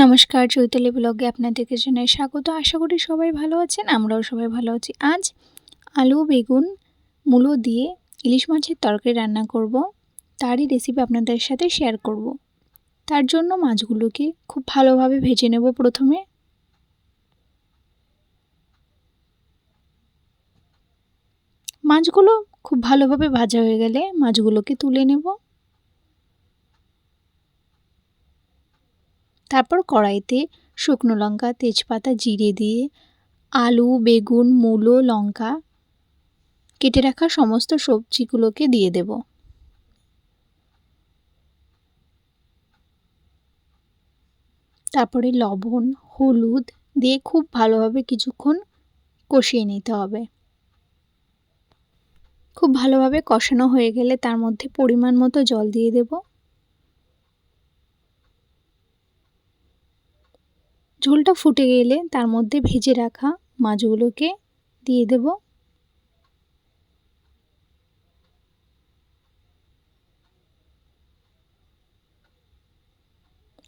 নমস্কার, চৈতালি ব্লগে আপনাদেরকে জানাই স্বাগত। আশা করি সবাই ভালো আছেন, আমরাও সবাই ভালো আছি। আজ আলু, বেগুন, মূলো দিয়ে ইলিশ মাছের তরকারি রান্না করব। তারই রেসিপি আপনাদের সাথে শেয়ার করব। তার জন্য মাছগুলোকে খুব ভালোভাবে ভেজে নেব প্রথমে। মাছগুলো খুব ভালোভাবে ভাজা হয়ে গেলে মাছগুলোকে তুলে নেব। তারপর কড়াইতে শুকনো লঙ্কা, তেজপাতা, জিরে দিয়ে আলু, বেগুন, মূলো, লঙ্কা কেটে রাখা সমস্ত সবজিগুলোকে দিয়ে দেব। তারপরে লবণ, হলুদ দিয়ে খুব ভালোভাবে কিছুক্ষণ কষিয়ে নিতে হবে। খুব ভালোভাবে কষানো হয়ে গেলে তার মধ্যে পরিমাণ মতো জল দিয়ে দেবো। ঝোলটা ফুটে গেলে তার মধ্যে ভেজে রাখা মাছগুলোকে দিয়ে দেব।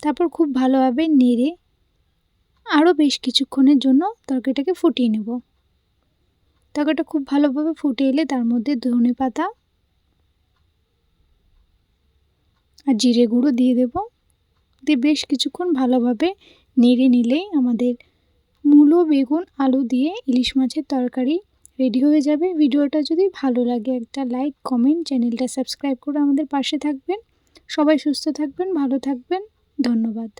তারপর খুব ভালোভাবে নেড়ে আরও বেশ কিছুক্ষণের জন্য তরকারিটাকে ফুটিয়ে নেব। তরকারিটা খুব ভালোভাবে ফুটে এলে তার মধ্যে ধনে পাতা আর জিরে গুঁড়ো দিয়ে দেব। দিয়ে বেশ কিছুক্ষণ ভালোভাবে নেড়ে নিলে আমাদের মূলো, বেগুন, আলু দিয়ে ইলিশ মাছের তরকারি রেডি হয়ে যাবে। ভিডিওটা যদি ভালো লাগে একটা লাইক, কমেন্ট, চ্যানেলটা সাবস্ক্রাইব করে আমাদের পাশে থাকবেন। সবাই সুস্থ থাকবেন, ভালো থাকবেন। ধন্যবাদ।